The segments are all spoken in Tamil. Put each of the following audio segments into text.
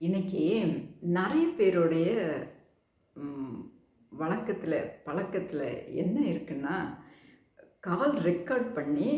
இன்றைக்கி நிறைய பேருடைய வழக்கத்தில் பழக்கத்தில் என்ன இருக்குன்னா கால் ரெக்கார்ட் பண்ணி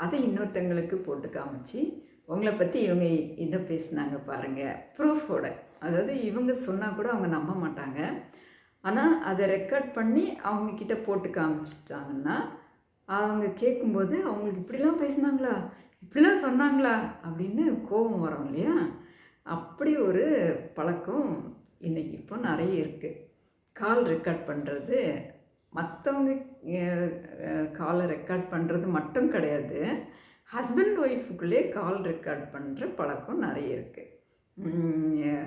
அதை இன்னொருத்தங்களுக்கு போட்டு காமிச்சு உங்களை பற்றி இவங்க இதை பேசுனாங்க பாருங்கள் ப்ரூஃபோட அதாவது இவங்க சொன்னால் கூட அவங்க நம்ப மாட்டாங்க. ஆனால் அதை ரெக்கார்ட் பண்ணி அவங்கக்கிட்ட போட்டு காமிச்சிட்டாங்கன்னா அவங்க கேட்கும்போது அவங்களுக்கு இப்படிலாம் பேசுனாங்களா? இப்படிலாம் சொன்னாங்களா? அப்படின்னு கோபம் வரும் இல்லையா? அப்படி ஒரு பழக்கம் இன்றைக்கி இப்போ நிறைய இருக்குது கால் ரெக்கார்ட் பண்ணுறது மற்றவங்க காலை ரெக்கார்ட் பண்ணுறது மட்டும் கிடையாது. ஹஸ்பண்ட் ஒய்ஃபுக்குள்ளே கால் ரெக்கார்ட் பண்ணுற பழக்கம் நிறைய இருக்குது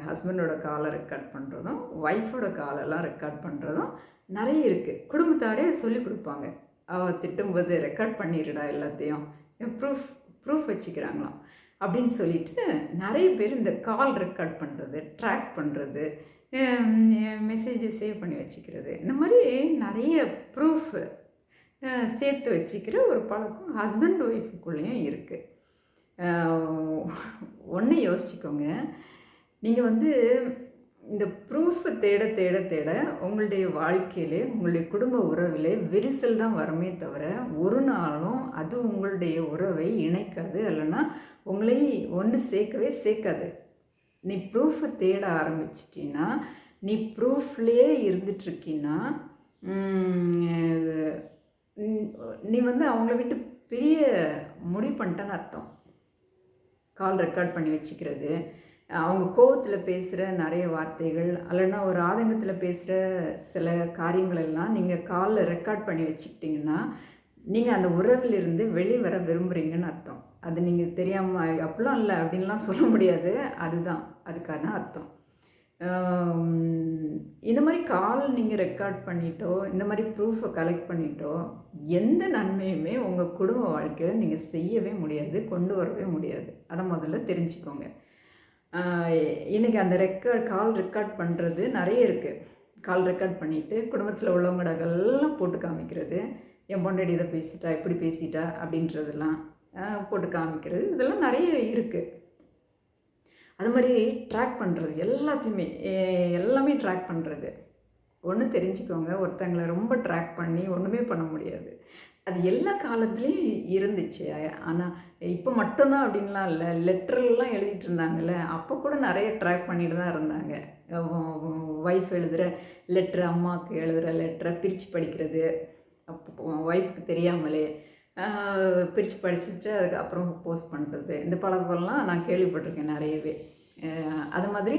ஹஸ்பண்டோட காலை ரெக்கார்ட் பண்ணுறதும் ஒய்ஃபோட காலெல்லாம் ரெக்கார்ட் பண்ணுறதும் நிறைய இருக்குது குடும்பத்தாரே சொல்லி கொடுப்பாங்க. அவள் திட்டும்போது ரெக்கார்ட் பண்ணிடுடா எல்லாத்தையும். ப்ரூஃப் ப்ரூஃப் வச்சுக்கிறாங்களாம். அப்படின்னு சொல்லிட்டு நிறைய பேர் இந்த கால் ரெக்கார்ட் பண்ணுறது ட்ராக் பண்ணுறது மெசேஜை சேவ் பண்ணி வச்சுக்கிறது. இந்த மாதிரி நிறைய ப்ரூஃப் சேர்த்து வச்சுக்கிற ஒரு பழக்கம் ஹஸ்பண்ட் ஒய்ஃபுக்குள்ளேயும் இருக்குது ஒன்று யோசிச்சுக்கோங்க. நீங்கள் வந்து இந்த ப்ரூஃப் தேட தேட தேட உங்களுடைய வாழ்க்கையிலே உங்களுடைய குடும்ப உறவிலே விரிசல் தான் வரமே தவிர ஒரு நாளும் அது உங்களுடைய உறவை இணைக்காது. இல்லைன்னா உங்களை ஒன்று சேர்க்கவே சேர்க்காது. நீ ப்ரூஃபை தேட ஆரம்பிச்சிட்டின்னா நீ ப்ரூஃப்லேயே இருந்துட்டுருக்கீன்னா நீ வந்து அவங்கள விட்டு பெரிய முடிவு பண்ணிட்டேன்னு அர்த்தம். கால் ரெக்கார்ட் பண்ணி வச்சுக்கிறது. அவங்க கோபத்தில் பேசுகிற நிறைய வார்த்தைகள் அல்லைன்னா ஒரு ஆதங்கத்தில் பேசுகிற சில காரியங்களெல்லாம் நீங்கள் காலில் ரெக்கார்ட் பண்ணி வச்சுக்கிட்டிங்கன்னா நீங்கள் அந்த உறவிலிருந்து வெளியே வர விரும்புகிறீங்கன்னு அர்த்தம். அது நீங்கள் தெரியாமல் அப்படிலாம் இல்லை அப்படின்லாம் சொல்ல முடியாது. அதுதான். அதுக்கான அர்த்தம். இந்த மாதிரி கால் நீங்கள் ரெக்கார்ட் பண்ணிட்டோ இந்த மாதிரி ப்ரூஃபை கலெக்ட் பண்ணிட்டோ எந்த நன்மையுமே உங்கள் குடும்ப வாழ்க்கையில் நீங்கள் செய்யவே முடியாது கொண்டு வரவே முடியாது. அதை முதல்ல தெரிஞ்சுக்கோங்க. இன்றைக்கி அந்த ரெக்கார்ட் கால் ரெக்கார்ட் பண்ணுறது நிறைய இருக்குது கால் ரெக்கார்ட் பண்ணிவிட்டு குடும்பத்தில் உள்ளவங்களெல்லாம் போட்டு காமிக்கிறது. என் பொண்டாடி இதை பேசிட்டா இப்படி பேசிட்டா அப்படின்றதெல்லாம் போட்டு காமிக்கிறது. இதெல்லாம் நிறைய இருக்குது அது மாதிரி ட்ராக் பண்ணுறது எல்லாத்தையுமே எல்லாமே ட்ராக் பண்ணுறது ஒன்று தெரிஞ்சுக்கோங்க. ஒருத்தங்களை ரொம்ப ட்ராக் பண்ணி ஒன்றுமே பண்ண முடியாது. அது எல்லா காலத்துலேயும் இருந்துச்சு. ஆனால் இப்போ மட்டும்தான் அப்படின்லாம் இல்லை. லெட்டர்லாம் எழுதிட்டு இருந்தாங்கல்ல. அப்போ கூட நிறைய ட்ராக் பண்ணிட்டு தான் இருந்தாங்க. ஒய்ஃப் எழுதுகிற லெட்ரு அம்மாவுக்கு எழுதுகிற லெட்டரை பிரித்து படிக்கிறது. அப்போ ஒய்ஃப்க்கு தெரியாமலே பிரித்து படிச்சுட்டு அதுக்கப்புறம் போஸ்ட் பண்ணுறது இந்த பழக்கம்லாம் நான் கேள்விப்பட்டிருக்கேன் நிறையவே. அது மாதிரி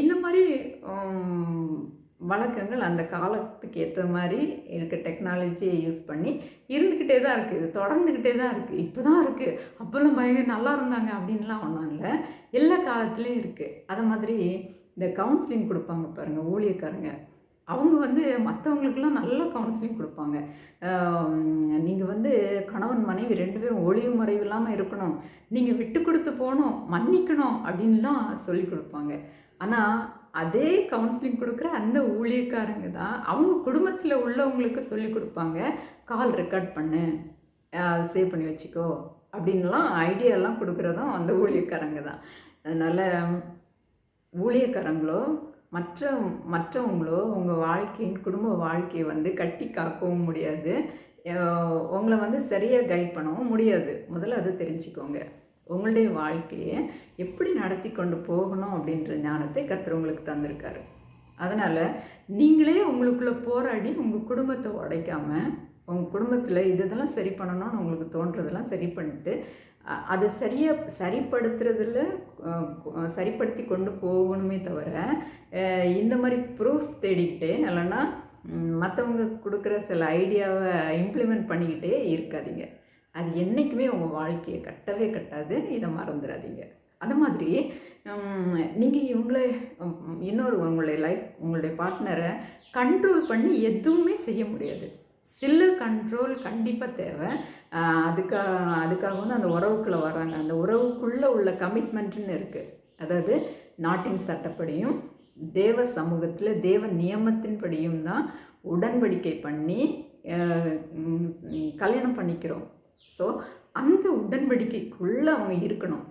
இந்த மாதிரி வழக்கங்கள் அந்த காலத்துக்கு ஏற்ற மாதிரி இருக்க டெக்னாலஜியை யூஸ் பண்ணி இருந்துக்கிட்டே தான் இருக்குது தொடர்ந்துக்கிட்டே தான் இருக்குது இப்போ தான் இருக்குது அப்போல்லாம் பயங்கர நல்லா இருந்தாங்க அப்படின்லாம் ஒன்றும் இல்லை. எல்லா காலத்துலேயும் இருக்குது அதை மாதிரி இந்த கவுன்சிலிங் கொடுப்பாங்க பாருங்கள் ஊழியக்காரங்க. அவங்க வந்து மற்றவங்களுக்கெல்லாம் நல்ல கவுன்சிலிங் கொடுப்பாங்க. நீங்கள் வந்து கணவன் மனைவி ரெண்டு பேரும் ஒளிவு மறைவு இல்லாமல் இருக்கணும். நீங்கள் விட்டு கொடுத்து போகணும் மன்னிக்கணும் அப்படின்லாம் சொல்லி கொடுப்பாங்க. ஆனால் அதே கவுன்சிலிங் கொடுக்குற அந்த ஊழியக்காரங்க தான் அவங்க குடும்பத்தில் உள்ளவங்களுக்கு சொல்லி கொடுப்பாங்க கால் ரெக்கார்ட் பண்ணு அதை சேவ் பண்ணி வச்சுக்கோ அப்படின்லாம் ஐடியாலாம் கொடுக்குறதும் அந்த ஊழியக்காரங்க தான். அதனால் ஊழியக்காரங்களோ மற்ற மற்றவங்களோ உங்கள் வாழ்க்கையின் குடும்ப வாழ்க்கையை வந்து கட்டி காக்கவும் முடியாது. உங்களை வந்து சரியாக கைட் பண்ணவும் முடியாது. முதல்ல அது தெரிஞ்சுக்கோங்க. உங்களுடைய வாழ்க்கையை எப்படி நடத்தி கொண்டு போகணும் அப்படின்ற ஞானத்தை கத்துற உங்களுக்கு தந்திருக்காரு. அதனால் நீங்களே உங்களுக்குள்ளே போராடி உங்கள் குடும்பத்தை உடைக்காமல் உங்கள் குடும்பத்தில் இது இதெல்லாம் சரி பண்ணணும்னு உங்களுக்கு தோன்றதெல்லாம் சரி பண்ணிட்டு அதை சரியாக சரிப்படுத்துறதில் சரிப்படுத்தி கொண்டு போகணுமே தவிர இந்த மாதிரி ப்ரூஃப் தேடிக்கிட்டே இல்லைன்னா மற்றவங்க கொடுக்குற சில ஐடியாவை இம்ப்ளிமெண்ட் பண்ணிக்கிட்டே இருக்காதீங்க. அது என்றைக்குமே உங்கள் வாழ்க்கையை கட்டவே கட்டாது. இதை மறந்துடாதீங்க. அது மாதிரி நீங்கள் இவங்களே இன்னொரு உங்களுடைய லைஃப் உங்களுடைய பார்ட்னரை கண்ட்ரோல் பண்ணி எதுவுமே செய்ய முடியாது. சில கண்ட்ரோல் கண்டிப்பாக தேவை. அதுக்காக அதுக்காக வந்து அந்த உறவுக்குள்ளே வராங்க அந்த உறவுக்குள்ளே உள்ள கமிட்மெண்ட்டுன்னு இருக்குது அதாவது நாட்டின் சட்டப்படியும் தேவ சமூகத்தில் தேவ நியமத்தின்படியும் தான் உடன்படிக்கை பண்ணி கல்யாணம் பண்ணிக்கிறோம். ஸோ அந்த உடன்படிக்கைக்குள்ளே அவங்க இருக்கணும்.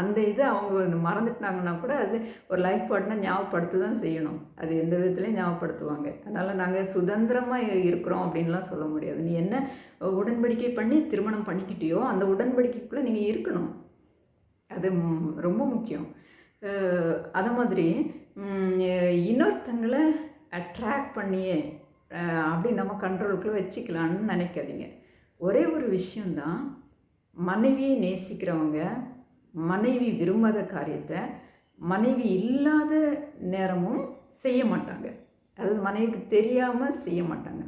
அந்த இது அவங்க மறந்துட்டாங்கன்னா கூட அது ஒரு லைஃப் பார்ட்னர் ஞாபகப்படுத்த தான் செய்யணும். அது எந்த விதத்துலையும் ஞாபகப்படுத்துவாங்க. அதனால் நாங்கள் சுதந்திரமாக இருக்கிறோம் அப்படின்லாம் சொல்ல முடியாது. நீ என்ன உடன்படிக்கை பண்ணி திருமணம் பண்ணிக்கிட்டியோ அந்த உடன்படிக்கைக்குள்ளே நீங்கள் இருக்கணும். அது ரொம்ப முக்கியம். அதை அது மாதிரி இன்னொருத்தங்களை அட்ராக்ட் பண்ணியே அப்படி நம்ம கண்ட்ரோலுக்குள்ளே வச்சுக்கலான்னு நினைக்காதீங்க. ஒரே ஒரு விஷயந்தான் மனைவியை நேசிக்கிறவங்க மனைவி விரும்பாத காரியத்தை மனைவி இல்லாத நேரமும் செய்ய மாட்டாங்க. அதாவது மனைவிக்கு தெரியாமல் செய்ய மாட்டாங்க.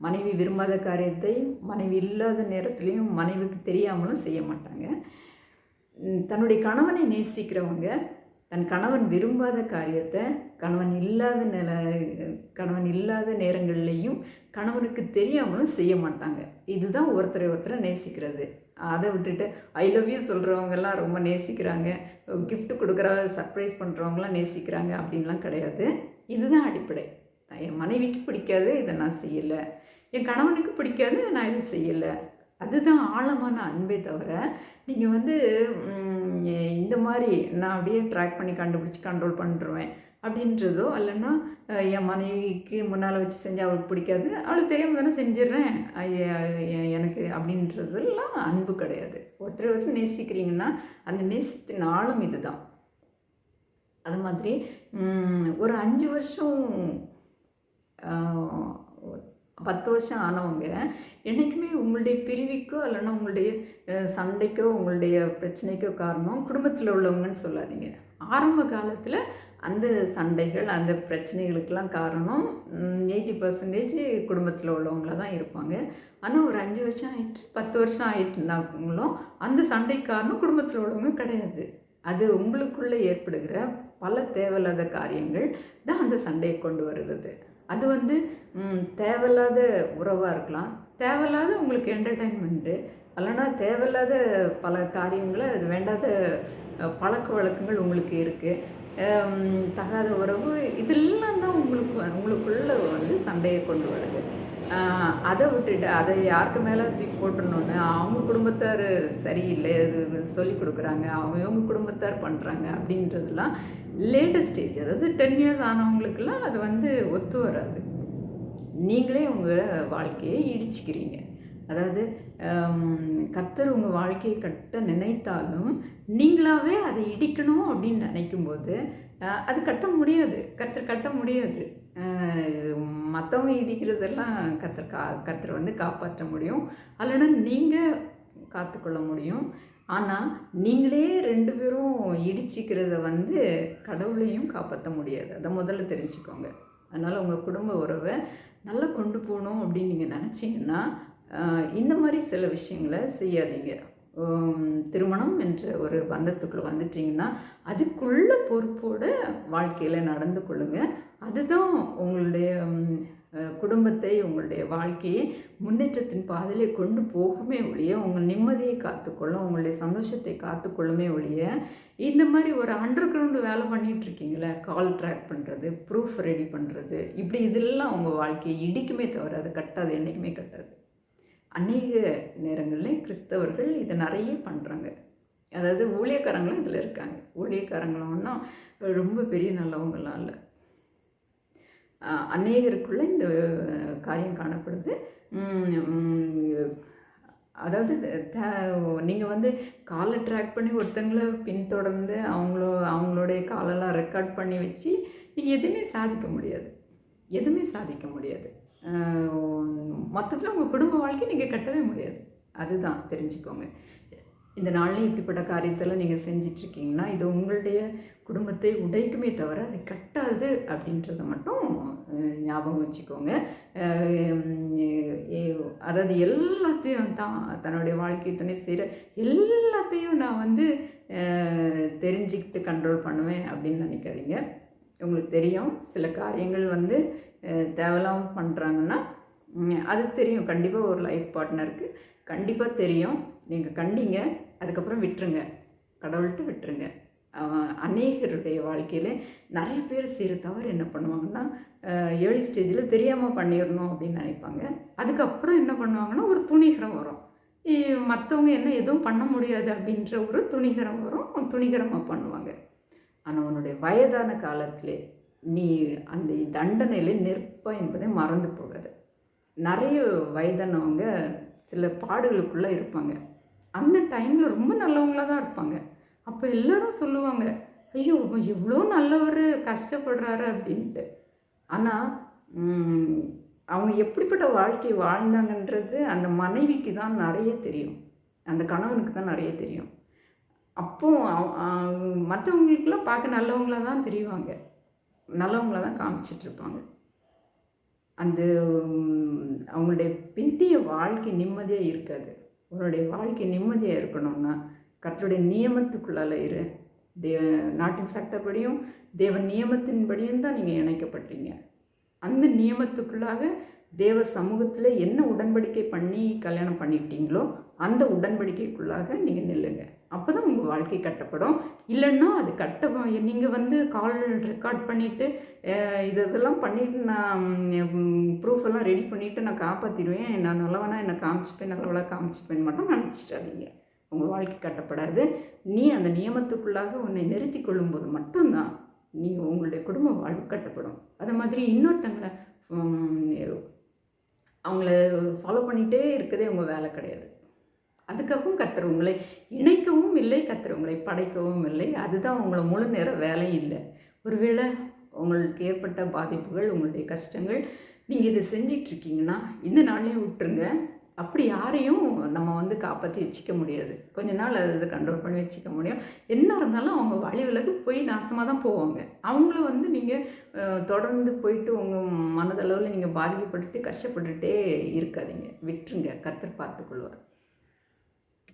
மனைவி விரும்பாத காரியத்தை மனைவி இல்லாத நேரத்துலையும் மனைவிக்கு தெரியாமலும் செய்ய மாட்டாங்க. தன்னுடைய கணவனை நேசிக்கிறவங்க தன் கணவன் விரும்பாத காரியத்தை கணவன் இல்லாத நில கணவன் இல்லாத நேரங்கள்லேயும் கணவனுக்கு தெரியாமலும் செய்ய மாட்டாங்க. இதுதான் ஒருத்தரை ஒருத்தரை நேசிக்கிறது. அதை விட்டுட்டு ஐ லவ் யூ சொல்கிறவங்கெல்லாம் ரொம்ப நேசிக்கிறாங்க. கிஃப்ட் கொடுக்குற சர்ப்ரைஸ் பண்ணுறவங்களாம் நேசிக்கிறாங்க அப்படின்லாம் கிடையாது. இதுதான் அடிப்படை. என் மனைவிக்கு பிடிக்காது இதை நான் செய்யலை. என் கணவனுக்கு பிடிக்காது நான் இதை செய்யலை. அதுதான் ஆழமான அன்பே தவிர நீங்கள் வந்து இந்த மாதிரி நான் அப்படியே ட்ராக் பண்ணி கண்டுபிடிச்சி கண்ட்ரோல் பண்ணிடுவேன் அப்படின்றதோ இல்லைன்னா என் மனைவிக்கு முன்னால் வச்சு செஞ்சு அவளுக்கு பிடிக்காது அவளுக்கு தெரியாமல் தானே செஞ்சிடுறேன் எனக்கு அப்படின்றதெல்லாம் அன்பு கிடையாது. ஒருத்தரை வச்சு நேசிக்கிறீங்கன்னா அந்த நேசத்தின் ஆழம் இதுதான். அது மாதிரி ஒரு அஞ்சு வருஷம் பத்து வருஷம் ஆனவங்க என்றைக்குமே உங்களுடைய பிரிவிக்கோ இல்லைன்னா உங்களுடைய சண்டைக்கோ உங்களுடைய பிரச்சனைக்கோ காரணம் குடும்பத்தில் உள்ளவங்கன்னு சொல்லாதீங்க. ஆரம்ப காலத்தில் அந்த சண்டைகள் அந்த பிரச்சனைகளுக்கெல்லாம் காரணம் எயிட்டி பர்சன்டேஜ் குடும்பத்தில் உள்ளவங்கள தான் இருப்பாங்க. ஆனால் ஒரு அஞ்சு வருஷம் ஆயிடுச்சு பத்து வருஷம் ஆயிட்டுனாங்களும் அந்த சண்டை காரணம் குடும்பத்தில் உள்ளவங்க கிடையாது. அது உங்களுக்குள்ளே ஏற்படுகிற பல தேவையில்லாத காரியங்கள் தான் அந்த சண்டையை கொண்டு வருகிறது. அது வந்து தேவையில்லாத உறவாக இருக்கலாம். தேவையில்லாத உங்களுக்கு என்டர்டைன்மெண்ட்டு அல்லனா தேவையில்லாத பல காரியங்களை அது வேண்டாத பழக்க வழக்கங்கள் உங்களுக்கு இருக்குது தகாத உறவு இதெல்லாம் தான் உங்களுக்கு உங்களுக்குள்ளே வந்து சண்டையை கொண்டு வருது. அதை விட்டுட்டு அதை யாருக்கு மேலே தூக்கி போட்டுடணுன்னு அவங்க குடும்பத்தார் சரியில்லை இது சொல்லி கொடுக்குறாங்க அவங்க இவங்க குடும்பத்தார் பண்ணுறாங்க அப்படின்றதெல்லாம் லேட்டஸ்ட் ஸ்டேஜ் அதாவது டென் இயர்ஸ் ஆனவங்களுக்கெல்லாம் அது வந்து ஒத்து வராது. நீங்களே உங்கள் வாழ்க்கையை இடிச்சுக்கிறீங்க. அதாவது கர்த்தர் உங்கள் வாழ்க்கையை கட்ட நினைத்தாலும் நீங்களாவே அதை இடிக்கணும் அப்படின்னு நினைக்கும்போது அது கட்ட முடியாது. கர்த்தர் கட்ட முடியாது. மற்றவங்க இடிக்கிறதெல்லாம் கத்தர் கா கர்த்தர் வந்து காப்பாற்ற முடியும். அல்லனா நீங்கள் காத்துக்கொள்ள முடியும். ஆனால் நீங்களே ரெண்டு பேரும் இடிச்சிக்கிறத வந்து கடவுளையும் காப்பாற்ற முடியாது. அதை முதல்ல தெரிஞ்சுக்கோங்க. அதனால் உங்கள் குடும்ப உறவை நல்லா கொண்டு போகணும் அப்படின்னு நீங்கள் நினச்சிங்கன்னா இந்த மாதிரி சில விஷயங்களை செய்யாதீங்க. திருமணம் என்ற ஒரு பந்தத்துக்குள்ளே வந்துட்டிங்கன்னா அதுக்குள்ள பொறுப்போடு வாழ்க்கையில் நடந்து கொள்ளுங்க. அதுதான் உங்களுடைய குடும்பத்தை உங்களுடைய வாழ்க்கையை முன்னேற்றத்தின் பாதையிலே கொண்டு போகுமே ஒழிய உங்கள் நிம்மதியை காத்துக்கொள்ளும் உங்களுடைய சந்தோஷத்தை காத்துக்கொள்ளுமே ஒழிய இந்த மாதிரி ஒரு அண்டர் கிரவுண்டு வேலை பண்ணிகிட்ருக்கீங்களே கால் ட்ராக் பண்ணுறது ப்ரூஃப் ரெடி பண்ணுறது இப்படி இதெல்லாம் உங்கள் வாழ்க்கையை இடிக்குமே தவிர அது கட்டாது என்றைக்குமே கட்டாது. அநேக நேரங்களில் கிறிஸ்தவர்கள் இதை நிறைய பண்ணுறாங்க அதாவது ஊழியக்காரங்களும் இதில் இருக்காங்க. ஊழியக்காரங்களும்னா ரொம்ப பெரிய நல்லவங்களாம் இல்லை அநேகருக்குள்ளே இந்த காரியம் காணப்படுது. அதாவது த நீங்கள் வந்து காலை ட்ராக் பண்ணி ஒருத்தங்களை பின்தொடர்ந்து அவங்களோ அவங்களுடைய காலெல்லாம் ரெக்கார்ட் பண்ணி வச்சு நீங்கள் எதுவுமே சாதிக்க முடியாது. எதுவுமே சாதிக்க முடியாது. மொத்தத்தில் உங்கள் குடும்ப வாழ்க்கை நீங்கள் கட்டவே முடியாது. அதுதான் தெரிஞ்சுக்கோங்க. இந்த நாள்லையும் இப்படிப்பட்ட காரியத்தெல்லாம் நீங்கள் செஞ்சிட்ருக்கீங்கன்னா இது உங்களுடைய குடும்பத்தை உடைக்குமே தவிர அது கட்டாது அப்படின்றத மட்டும் ஞாபகம் வச்சுக்கோங்க. அதாவது எல்லாத்தையும் தான் தன்னுடைய வாழ்க்கை துணை செய்கிற எல்லாத்தையும் நான் வந்து தெரிஞ்சுக்கிட்டு கண்ட்ரோல் பண்ணுவேன் அப்படின்னு நினைக்காதீங்க. உங்களுக்கு தெரியும் சில காரியங்கள் வந்து அஹ், பண்ணுறாங்கன்னா அது தெரியும். கண்டிப்பாக ஒரு லைஃப் பார்ட்னருக்கு கண்டிப்பாக தெரியும். நீங்கள் கண்டிங்க. அதுக்கப்புறம் விட்டுருங்க. கடவுள்கிட்ட விட்டுருங்க. அநேகருடைய வாழ்க்கையில் நிறைய பேர் செய்கிற தவறு என்ன பண்ணுவாங்கன்னா ஏழு ஸ்டேஜில் தெரியாமல் பண்ணிடணும் அப்படின்னு நினைப்பாங்க. அதுக்கப்புறம் என்ன பண்ணுவாங்கன்னா ஒரு துணிகரம் வரும். மற்றவங்க என்ன எதுவும் பண்ண முடியாது அப்படின்ற ஒரு துணிகரம் வரும். துணிகரமாக பண்ணுவாங்க. ஆனால் உன்னுடைய வயதான காலத்திலே நீ அந்த தண்டனையிலே நிற்ப என்பதை மறந்து போகாது. நிறைய வயதானவங்க சில பாடுகளுக்குள்ளே இருப்பாங்க. அந்த டைமில் ரொம்ப நல்லவங்களாக தான் இருப்பாங்க. அப்போ எல்லோரும் சொல்லுவாங்க ஐயோ எவ்வளோ நல்லவர் கஷ்டப்படுறாரு அப்படின்ட்டு. ஆனால் அவங்க எப்படிப்பட்ட வாழ்க்கை வாழ்ந்தாங்கன்றது அந்த மனைவிக்கு தான் நிறைய தெரியும். அந்த கணவனுக்கு தான் நிறைய தெரியும். அப்போ மற்றவங்களுக்கெல்லாம் பார்க்க நல்லவங்களாக தான் தெரிவாங்க. நல்லவங்கள தான் காமிச்சிட்ருப்பாங்க அந்த அவங்களுடைய பிந்திய வாழ்க்கை நிம்மதியாக இருக்காது. உன்னுடைய வாழ்க்கை நிம்மதியாக இருக்கணும்னா கத்தருடைய நியமத்துக்குள்ளால இரு. தே நாட்டின் சட்டப்படியும் தேவ நியமத்தின்படியும் தான் நீங்கள் இணைக்கப்பட்டீங்க. அந்த நியமத்துக்குள்ளாக தேவ சமூகத்தில் என்ன உடன்படிக்கை பண்ணி கல்யாணம் பண்ணிக்கிட்டீங்களோ அந்த உடன்படிக்கைக்குள்ளாக நீங்கள் நில்லுங்கள் அப்போ தான் உங்கள் வாழ்க்கை கட்டப்படும். இல்லைன்னா அது கட்ட நீங்கள் வந்து கால் ரெக்கார்ட் பண்ணிவிட்டு இது இதெல்லாம் பண்ணிவிட்டு நான் ப்ரூஃப் எல்லாம் ரெடி பண்ணிவிட்டு நான் காப்பாற்றிடுவேன் நான் நல்லவனா என்னை காமிச்சுப்பேன் நல்லவளாக காமிச்சுப்பேன் மட்டும் நினச்சிட்டாதீங்க உங்கள் வாழ்க்கை கட்டப்படாது. நீ அந்த நியமத்துக்குள்ளாக உன்னை நிறுத்தி கொள்ளும்போது மட்டும்தான் நீங்கள் உங்களுடைய குடும்ப வாழ்வு கட்டப்படும். அது மாதிரி இன்னொருத்தங்களை அவங்கள ஃபாலோ பண்ணிகிட்டே இருக்கதே உங்கள் வேலை கிடையாது. அதுக்காகவும் கத்துற உங்களை இணைக்கவும் இல்லை கத்துற உங்களை படைக்கவும் இல்லை. அதுதான் உங்களை முழு நேர வேலை இல்லை. ஒருவேளை உங்களுக்கு ஏற்பட்ட பாதிப்புகள் உங்களுடைய கஷ்டங்கள் நீங்கள் இதை செஞ்சிட்ருக்கீங்கன்னா இந்த நாளையும் விட்டுருங்க. அப்படி யாரையும் நம்ம வந்து காப்பாற்றி வச்சுக்க முடியாது. கொஞ்ச நாள் அதை கண்ட்ரோல் பண்ணி வச்சுக்க முடியும். என்ன இருந்தாலும் அவங்க வழி விலகு போய் நாசமாக தான் போவாங்க. அவங்கள வந்து நீங்கள் தொடர்ந்து போயிட்டு உங்கள் மனதளவில் நீங்கள் பாதிக்கப்பட்டுட்டு கஷ்டப்பட்டுட்டே இருக்காதீங்க. விட்டுருங்க. கத்தர் பார்த்துக்கொள்வார்.